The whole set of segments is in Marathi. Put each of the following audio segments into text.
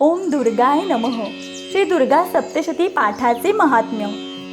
ओम दुर्गाय नमः. श्री दुर्गा सप्तशती पाठाचे महात्म्य.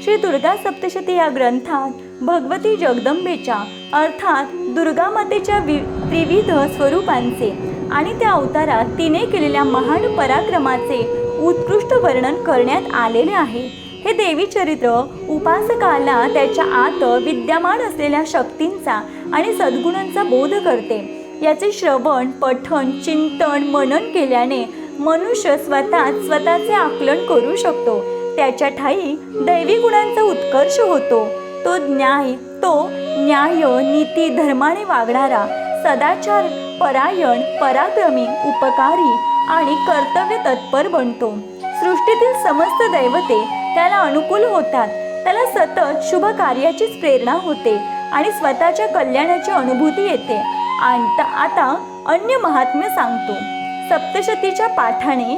श्री दुर्गा सप्तशती या ग्रंथात भगवती जगदंबेच्या अर्थात दुर्गा मातेच्या वि त्रिविध स्वरूपांचे आणि त्या अवतारात तिने केलेल्या महान पराक्रमाचे उत्कृष्ट वर्णन करण्यात आलेले आहे. हे देवी चरित्र उपासकाला त्याच्या आत विद्यमान असलेल्या शक्तींचा आणि सद्गुणांचा बोध करते. याचे श्रवण पठण चिंतन मनन केल्याने मनुष्य स्वतः स्वतःचे आकलन करू शकतो. त्याच्या ठाई दैवी गुणांचा उत्कर्ष होतो. तो न्याय तो न्याय नीती धर्माने वागणारा सदाचार परायण पराक्रमी उपकारी आणि कर्तव्य तत्पर बनतो. सृष्टीतील समस्त दैवते त्याला अनुकूल होतात. त्याला सतत शुभ कार्याचीच प्रेरणा होते आणि स्वतःच्या कल्याणाची अनुभूती येते. आणि त- आता अन्य महात्म्य सांगतो. सप्तशतीच्या पाठाने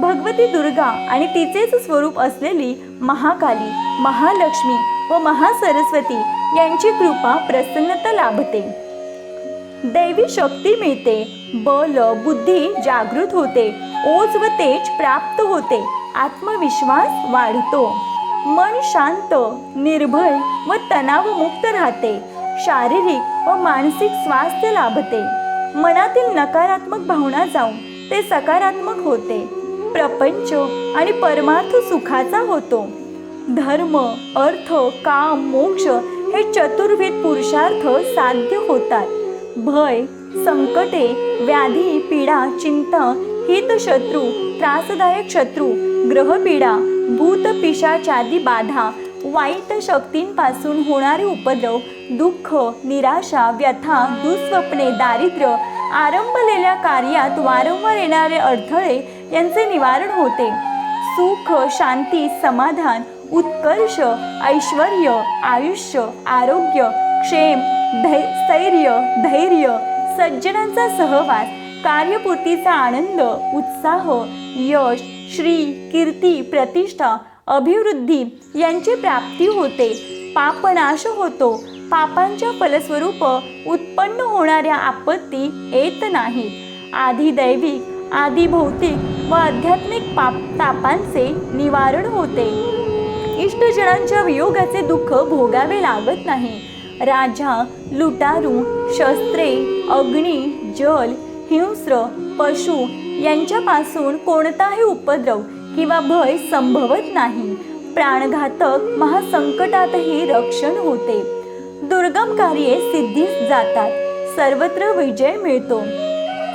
भगवती दुर्गा आणि तिचेच स्वरूप असलेली महाकाली महालक्ष्मी व महासरस्वती यांची कृपा प्रसन्नता लाभते. दैवी शक्ती मिळते बल बुद्धी जागृत होते ओज व तेज प्राप्त होते आत्मविश्वास वाढतो. मन शांत निर्भय व तणावमुक्त राहते शारीरिक व मानसिक स्वास्थ्य लाभते. मनातील नकारात्मक भावना जाऊन ते सकारात्मक होते. प्रपंच आणि परमार्थ सुखाचा होतो. धर्म अर्थ काम मोक्ष हे चतुर्विध पुरुषार्थ साध्य होतात. भय संकटे व्याधी पीडा चिंता हित शत्रू त्रासदायक शत्रू ग्रहपीडा भूत पिशाचादी बाधा वाईट शक्तींपासून होणारे उपद्रव दुःख निराशा व्यथा दुःस्वप्ने दारिद्र्य आरंभलेल्या कार्यात वारंवार येणारे अडथळे यांचे निवारण होते. सुख शांती समाधान उत्कर्ष ऐश्वर आयुष्य आरोग्य क्षेम धै स्थैर्य धैर्य सज्जनांचा सहवास कार्यपूर्तीचा आनंद उत्साह यश श्री कीर्ती प्रतिष्ठा अभिवृद्धी यांची प्राप्ती होते. पापनाश होतो. पापांच्या फलस्वरूप उत्पन्न होणाऱ्या आपत्ती येत नाही. आधी दैविक आधी भौतिक व आध्यात्मिक पाप तापांचे निवारण होते. इष्टजनांच्या वियोगाचे दुःख भोगावे लागत नाही. राजा लुटारू शस्त्रे अग्नी जल हिंस्र पशु यांच्यापासून कोणताही उपद्रव किंवा भय संभवत नाही. प्राणघातक महासंकटातही रक्षण होते. दुर्गम कार्ये सिद्धीस जातात. सर्वत्र विजय मिळतो.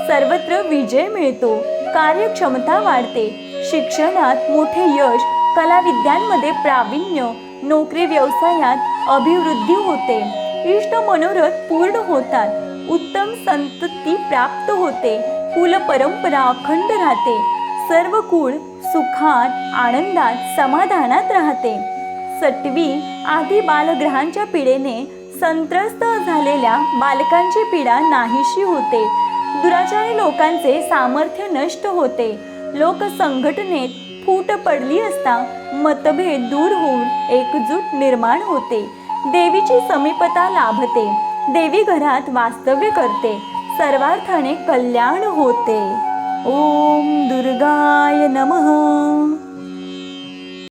सर्वत्र विजय मिळतो. कार्यक्षमता वाढते. शिक्षणात मोठे यश कलाविद्यांमध्ये प्रावीण्य नोकरी व्यवसायात अभिवृद्धी होते. इष्ट मनोरथ पूर्ण होतात. उत्तम संतती प्राप्त होते. कुल परंपरा अखंड राहते. सर्व कुळ सुखात आनंदात समाधानात राहते. सटवी आदी बालग्रहांच्या पिढेने संत्रस्त झालेल्या बालकांची पीडा नाहीशी होते. दुराचारी लोकांचे सामर्थ्य नष्ट होते. लोक संघटनेत फूट पडली असता मतभेद दूर होऊन एकजूट निर्माण होते. देवीची समीपता लाभते. देवी घरात वास्तव्य करते. सर्वार्थाने कल्याण होते. ओम दुर्गाय नमः